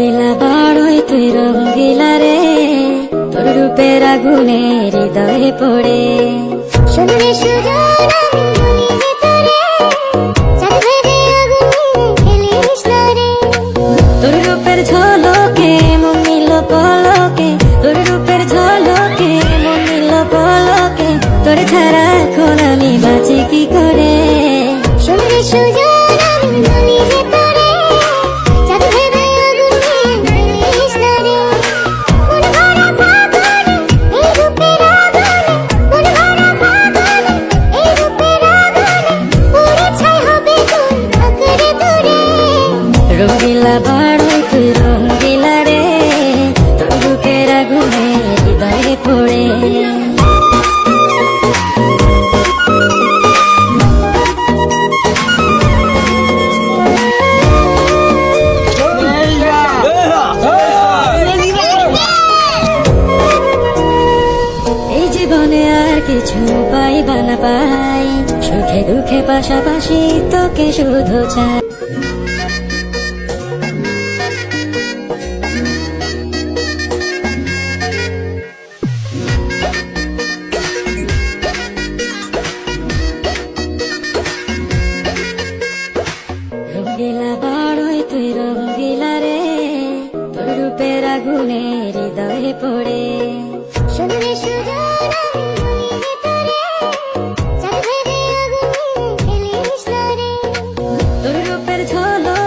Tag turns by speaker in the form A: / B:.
A: রঙ্গিলা বাড়ই তুই রঙ্গিলা রে। তোর রূপের আগুনে হৃদয়ে পড়ে।
B: শুনলে সুজন তোরে চাঁদ ভেবে আগুনে খেলিস না রে।
A: তোর রূপের ঝলকে মন নিল পলকে তোর রূপের ঝলকে মন নিল পলকে তোর ছাড়া এখন আমি বাঁচি কি করে?
B: শুনলে সুজন
A: রঙ্গিলা বাড়ই তুই রঙ্গিলা রে তোর রূপের আগুনে হৃদয়ে পড়ে। জীবনে আর কিছু পাইবা না পাই, সুখে দুঃখে পাশাপাশি তোকে শুধু চাই। আগুনে হৃদয়ে পড়ে।
B: শুনলে সুজন তোর
A: রূপের ঝলকে